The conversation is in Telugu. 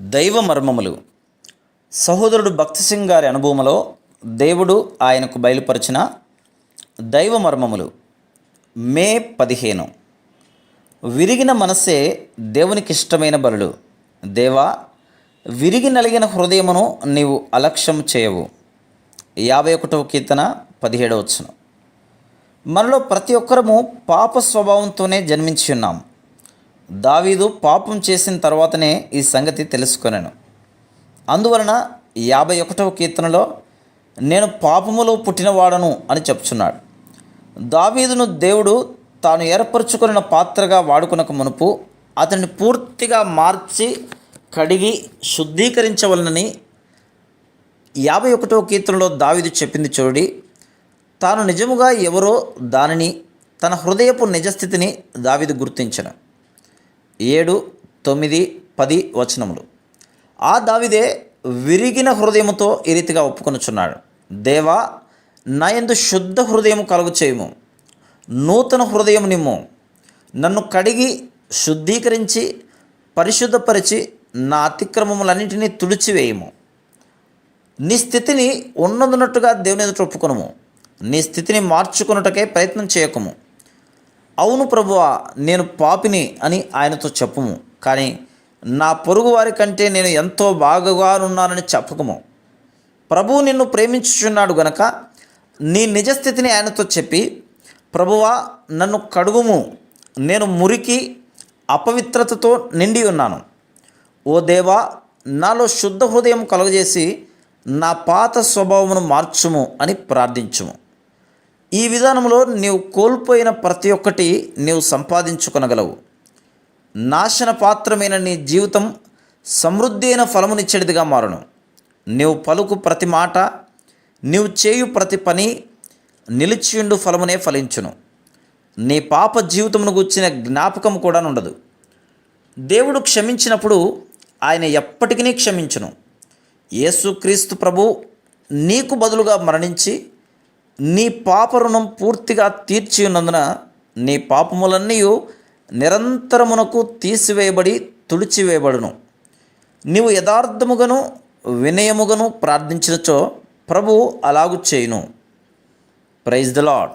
దైవ మర్మములు సహోదరుడు భక్తి సింగ్ గారి అనుభవంలో దేవుడు ఆయనకు బయలుపరిచిన దైవ మర్మములు మే పదిహేను. విరిగిన మనస్సే దేవునికి ఇష్టమైన బలుడు దేవా విరిగి నలిగిన హృదయమును నీవు అలక్ష్యం చేయవు. యాభై ఒకటవ కీర్తన పదిహేడవచ్చును మనలో ప్రతి ఒక్కరము పాప స్వభావంతోనే జన్మించి ఉన్నాం. దావీదు పాపం చేసిన తర్వాతనే ఈ సంగతి తెలుసుకున్నాను అందువలన యాభై ఒకటవ కీర్తనలో నేను పాపములో పుట్టినవాడను అని చెప్తున్నాడు. దావీదును దేవుడు తాను ఏర్పరచుకున్న పాత్రగా వాడుకునక మునుపు అతన్ని పూర్తిగా మార్చి కడిగి శుద్ధీకరించవలనని యాభై ఒకటవ కీర్తనలో దావీదు చెప్పింది చూడి తాను నిజముగా ఎవరో దానిని తన హృదయపు నిజస్థితిని దావీదు గుర్తించను. ఏడు తొమ్మిది పది వచనములు. ఆ దావిదే విరిగిన హృదయముతో ఈ రీతిగా ఒప్పుకొనుచున్నాడు. దేవా నాయందు శుద్ధ హృదయం కలుగు చేయము. నూతన హృదయం నిమ్ము. నన్ను కడిగి శుద్ధీకరించి పరిశుద్ధపరిచి నా అతిక్రమములన్నింటినీ తుడిచివేయము. నీ స్థితిని ఉన్నదున్నట్టుగా దేవుని ఎదుట ఒప్పుకొనము. నీ స్థితిని మార్చుకొనుటకే ప్రయత్నం చేయకము. అవును ప్రభువా నేను పాపిని అని ఆయనతో చెప్పము. కానీ నా పొరుగు వారి కంటే నేను ఎంతో బాగుగానున్నానని చెప్పకము. ప్రభువు నిన్ను ప్రేమించుచున్నాడు గనక నీ నిజస్థితిని ఆయనతో చెప్పి ప్రభువా నన్ను కడుగుము. నేను మురికి అపవిత్రతతో నిండి ఉన్నాను. ఓ దేవా నాలో శుద్ధ హృదయం కలుగజేసి నా పాత స్వభావమును మార్చుము అని ప్రార్థించుము. ఈ విధానంలో నీవు కోల్పోయిన ప్రతి ఒక్కటి నీవు సంపాదించుకొనగలవు. నాశన పాత్రమైన నీ జీవితం సమృద్ధి అయిన ఫలమునిచ్చేటిదిగా మారును. నీవు పలుకు ప్రతి మాట నీవు చేయు ప్రతి పని నిలిచియుండు ఫలమునే ఫలించును. నీ పాప జీవితమును గుర్చిన జ్ఞాపకం కూడా ఉండదు దేవుడు క్షమించినప్పుడు ఆయన ఎప్పటికీ క్షమించును. యేసుక్రీస్తు ప్రభు నీకు బదులుగా మరణించి నీ పాప రుణం పూర్తిగా తీర్చి ఉన్నందున నీ పాపములన్నీ నిరంతరమునకు తీసివేయబడి తుడిచివేయబడును. నీవు యథార్థముగాను వినయముగాను ప్రార్థించినచో ప్రభు అలాగు చేయును. Praise the lord